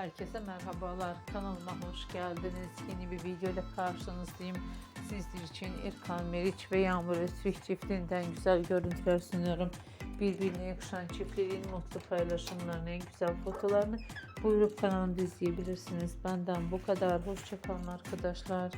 Herkese merhabalar. Kanalıma hoş geldiniz. Yeni bir video ile karşınızdayım. Sizler için İrkan Meriç ve Yağmur Öztürk çiftinden güzel görüntüler sunuyorum. Birbirine yakışan çiftlerin mutlu paylaşımlarını, en güzel fotolarını buyurup kanalımda izleyebilirsiniz. Benden bu kadar. Hoşçakalın arkadaşlar.